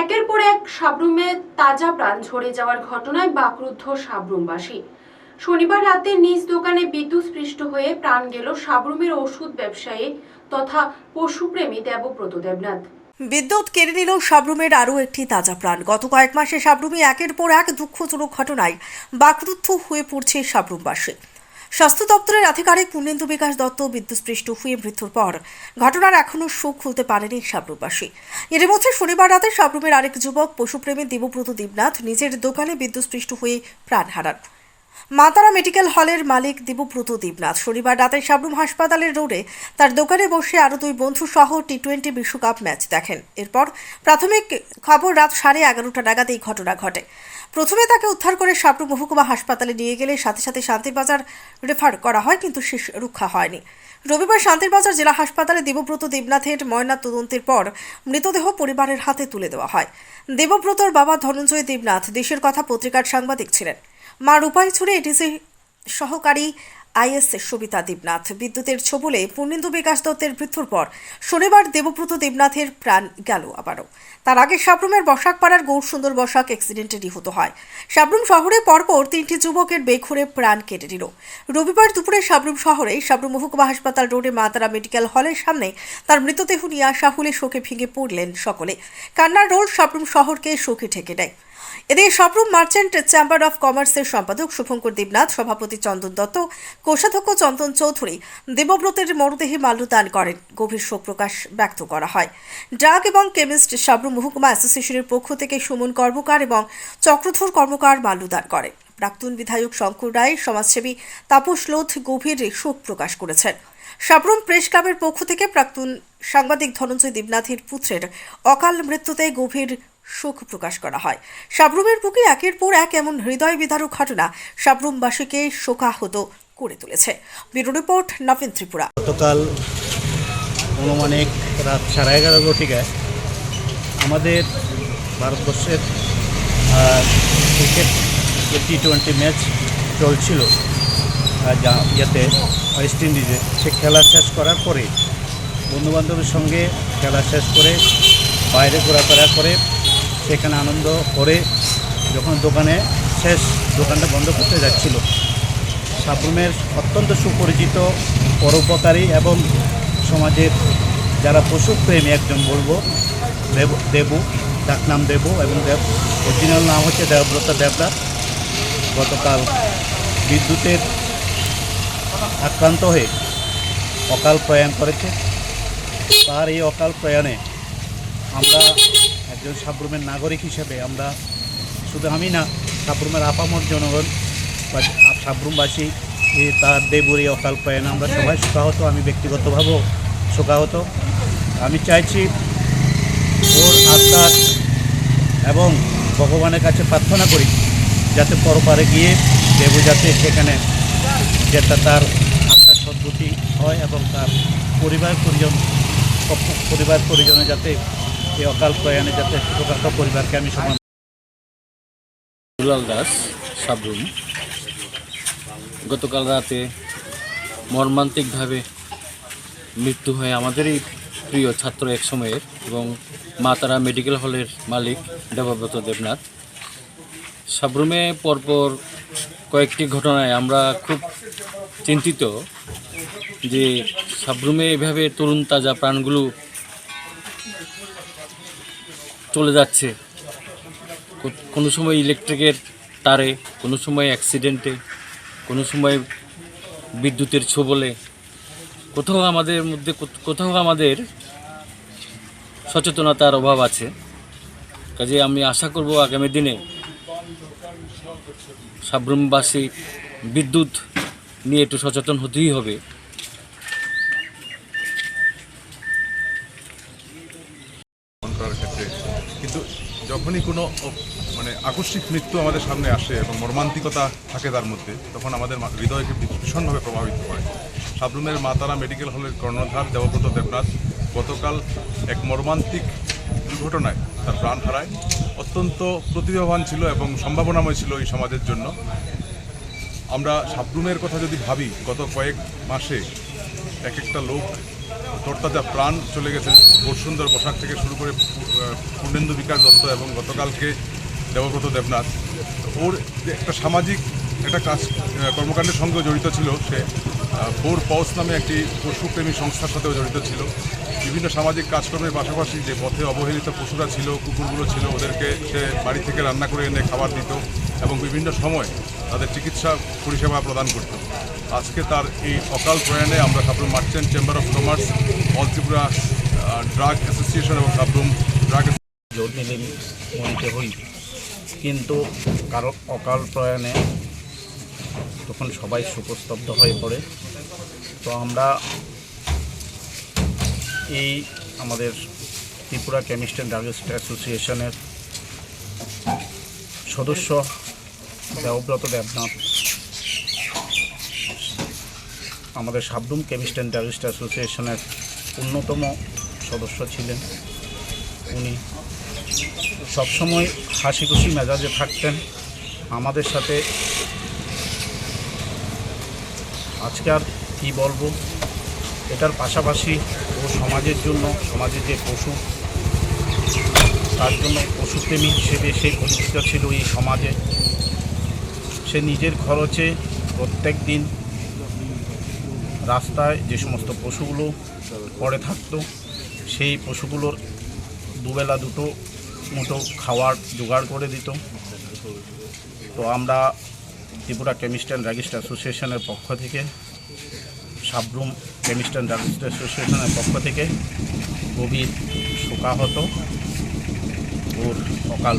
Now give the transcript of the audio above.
একের পর এক সাবরুমে তাজা প্রাণ ঝরে যাওয়ার ঘটনায় বাকরুদ্ধ সাবরুমবাসী। শনিবার রাতে নিজ দোকানে বিদ্যুৎস্পৃষ্ট হয়ে প্রাণ গেল সাবরুমের ওষুধ ব্যবসায়ী তথা পশুপ্রেমী দেবব্রত দেবনাথ। বিদ্যুৎ কেড়ে নিল সাবরুমের আরও একটি তাজা প্রাণ। গত কয়েক মাসে সাবরুমে একের পর এক দুঃখজনক ঘটনায় বাকরুদ্ধ হয়ে পড়ছে সাবরুমবাসী। স্বাস্থ্য দপ্তরের আধিকারিক পূর্ণেন্দু বিকাশ দত্ত বিদ্যুৎস্পৃষ্ট হয়ে মৃত্যুর পর ঘটনার এখনও সুখ খুলতে পারেনি সাবরুমবাসী এর মধ্যে শনিবার রাতে সাবরুমের আরেক যুবক, পশুপ্রেমী দেবব্রত দেবনাথ নিজের দোকানে বিদ্যুৎস্পৃষ্ট হয়ে প্রাণ হারান। মাতারা মেডিকেল হলের মালিক দেবব্রত দেবনাথ শনিবার রাতে সাবরুম হাসপাতালের রোডে তার দোকানে বসে আরও দুই বন্ধু সহ টি টোয়েন্টি বিশ্বকাপ ম্যাচ দেখেন। এরপর প্রাথমিক খবর রাত সাড়ে এগারোটা নাগাদ এই ঘটনা ঘটে। প্রথমে তাকে উদ্ধার করে সাবরুম মহকুমা হাসপাতালে নিয়ে গেলে সাথে সাথে শান্তিরবাজার রেফার করা হয়, কিন্তু শেষ রক্ষা হয়নি। রবিবার শান্তিরবাজার জেলা হাসপাতালে দেবব্রত দেবনাথের ময়না তদন্তের পর মৃতদেহ পরিবারের হাতে তুলে দেওয়া হয়। দেবব্রতর বাবা ধনঞ্জয় দেবনাথ দেশের কথা পত্রিকার সাংবাদিক ছিলেন। মা রূপাই ছুড়ে এটিসি সহকারী আইএস সবিতা দেবনাথ। বিদ্যুতের ছোবলে পূর্ণেন্দু বিকাশ দত্তের মৃত্যুর পর শনিবার দেবব্রত দেবনাথের প্রাণ গেল আবারও। তার আগে সাবরুমের বসাকপাড়ার গৌর সুন্দর বসাক অ্যাক্সিডেন্টে নিহত হয়। সাবরুম শহরে পরপর তিনটি যুবকের বেঘুরে প্রাণ কেটে নিল। রবিবার দুপুরে সাবরুম শহরে সাবরুম মহকুমা হাসপাতাল রোডে মাতারা মেডিকেল হলের সামনে তার মৃতদেহ নিয়ে আসা হলে শোকে ভেঙে পড়লেন সকলে। কান্নার রোল সাবরুম শহরকে শোকে ঠেকে দেয়। এদিকে সবরুম মার্চেন্ট চেম্বার অফ কমার্সের সম্পাদক শুভঙ্কর দেবনাথ, সভাপতি চন্দন দত্ত, কোষাধ্যক্ষ চন্দন চৌধুরী, দেবব্রতের মরদেহে মাল্যদান করেন। গভীর শোক প্রকাশ ব্যক্ত করা হয়। ড্রাগ এবং কেমিস্ট সাবরুম মহকুমা অ্যাসোসিয়েশনের পক্ষ থেকে সুমন কর্মকার এবং চক্রধর কর্মকার মাল্যদান করেন। প্রাক্তন বিধায়ক শঙ্কর রায়, সমাজসেবী তাপস লোধ গভীর শোক প্রকাশ করেছেন। সাবরুম প্রেস ক্লাবের পক্ষ থেকে প্রাক্তন সাংবাদিক ধনঞ্জয় দেবনাথের পুত্রের অকাল মৃত্যুতে গভীর শোক প্রকাশ করা হয়। সাবরুমের বুকে একের পর এক এমন হৃদয় বিদারক ঘটনা সাবরুমবাসীকে শোকাহত করে তুলেছে। Bureau report, Nabin Tripura. গতকাল অনুমানিক রাত সাড়ে এগারো ঘটিকায় আমাদের ভারতবর্ষের ক্রিকেট টি টোয়েন্টি ম্যাচ চলছিল যা ইয়েতে ওয়েস্ট ইন্ডিজে সে খেলা শেষ করার পরে বন্ধুবান্ধবের সঙ্গে খেলা শেষ করে বাইরে ঘোরাফেরা করে সেখানে আনন্দ করে যখন দোকানে শেষ দোকানটা বন্ধ করতে যাচ্ছিল। সাবরুমের অত্যন্ত সুপরিচিত, পরোপকারী এবং সমাজের যারা পশুপ্রেমী একজন বলব, দেব দেবু ডাকনাম দেবু এবং দেব, অরিজিনাল নাম হচ্ছে দেবব্রত দেবনাথ গতকাল বিদ্যুতের আক্রান্ত হয়ে অকাল প্রয়াণ করেছে। তার এই অকাল প্রয়াণে আমরা একজন সাবরুমের নাগরিক হিসেবে আমরা শুধু আমি না, সাবরুমের আপামর জনগণ বা সাবরুমবাসী তার দেবুরি, অকাল প্রয়াণ আমরা সবাই শোকাহত, আমি ব্যক্তিগতভাবেও শোকাহত। আমি চাইছি ওর আত্মার এবং ভগবানের কাছে প্রার্থনা করি, যাতে পরপারে গিয়ে দেবু যাতে সেখানে যেটা তার আত্মার সদ্গতি হয় এবং তার পরিবার পরিজন, পরিবার পরিজনে যাতে এই অকাল প্রয়াণে যাতে পরিবারকে আমি দুলাল দাস, সাবরুম। গতকাল রাতে মর্মান্তিকভাবে মৃত্যু হয় আমাদেরই প্রিয় ছাত্র এক সময়ের এবং মাতারা মেডিকেল হলের মালিক, দেবব্রত দেবনাথ। সাবরুমে পরপর কয়েকটি ঘটনায় আমরা খুব চিন্তিত যে সাবরুমে এভাবে তরুণ তাজা প্রাণগুলো চলে যাচ্ছে। কোনো সময় ইলেকট্রিকের তারে, কোনো সময় অ্যাক্সিডেন্টে, কোনো সময় বিদ্যুতের ছোবলে। কোথাও আমাদের মধ্যে কোথ- কোথাও আমাদের সচেতনতার অভাব আছে। কাজে আমি আশা করব আগামী দিনে সাবরুমবাসী বিদ্যুৎ নিয়ে একটু সচেতন হতেই হবে। ক্ষেত্রে যখনই কোনো মানে আকস্মিক মৃত্যু আমাদের সামনে আসে এবং মর্মান্তিকতা থাকে তার মধ্যে, তখন আমাদের হৃদয়কে ভীষণভাবে প্রভাবিত করে। সাবরুমের মাতারা মেডিকেল হলের কর্ণধার দেবব্রত দেবনাথ গতকাল এক মর্মান্তিক দুর্ঘটনায় তার প্রাণ হারায়। অত্যন্ত প্রতিভাবান ছিল এবং সম্ভাবনাময় ছিল এই সমাজের জন্য। আমরা সাবরুমের কথা যদি ভাবি, গত কয়েক মাসে এক একটা লোক তোরতাজা প্রাণ চলে গেছেন সুন্দর পোশাক থেকে শুরু করে পূর্ণেন্দু বিকাশ দত্ত এবং গতকালকে দেবব্রত দেবনাথ। ওর যে একটা সামাজিক একটা কাজ কর্মকাণ্ডের সঙ্গে জড়িত ছিল সে। ফোর পস নামে একটি পশুপ্রেমী সংস্থার সাথেও জড়িত ছিল। বিভিন্ন সামাজিক কাজকর্মের পাশাপাশি যে পথে অবহেলিত পশুরা ছিল, কুকুরগুলো ছিল, ওদেরকে সে বাড়ি থেকে রান্না করে এনে খাবার দিত এবং বিভিন্ন সময় তাদের চিকিৎসা পরিষেবা প্রদান করত। আজকে তার এই অকাল প্রয়াণে আমরা Sabroom merchant chamber of commerce all Tripura drug association এবং সাবরুম ড্রাগ মরিতে হই। কিন্তু কারও অকাল প্রয়াণে তখন সবাই শোকস্তব্ধ হয়ে পড়ে। তো আমরা এই আমাদের ত্রিপুরা কেমিস্ট অ্যান্ড ড্রাগিস্ট অ্যাসোসিয়েশনের সদস্য দেবব্রত দেবনাথ, আমাদের সাবরুম কেমিস্ট অ্যান্ড ড্রাগিস্ট অ্যাসোসিয়েশনের অন্যতম সদস্য ছিলেন উনি। সবসময় হাসি খুশি মেজাজে থাকতেন। আমাদের সাথে আজকে আর কী বলব? এটার পাশাপাশি ও সমাজের জন্য, সমাজের যে পশু, তার জন্য পশুপ্রেমী হিসেবে সে পরিচিত ছিল এই সমাজে। সে নিজের খরচে প্রত্যেক দিন রাস্তায় যে সমস্ত পশুগুলো পড়ে থাকতো, সেই পশুগুলোর দুবেলা দুটো মতো খাওয়ার জোগাড় করে দিত। তো আমরা ত্রিপুরা কেমিস্ট অ্যান্ড ড্রাগিস্ট অ্যাসোসিয়েশনের পক্ষ থেকে সাবরুম কেমিস্ট অ্যান্ড ড্রাগিস্ট অ্যাসোসিয়েশনের পক্ষ থেকে গভীর শোকাহত ওর অকাল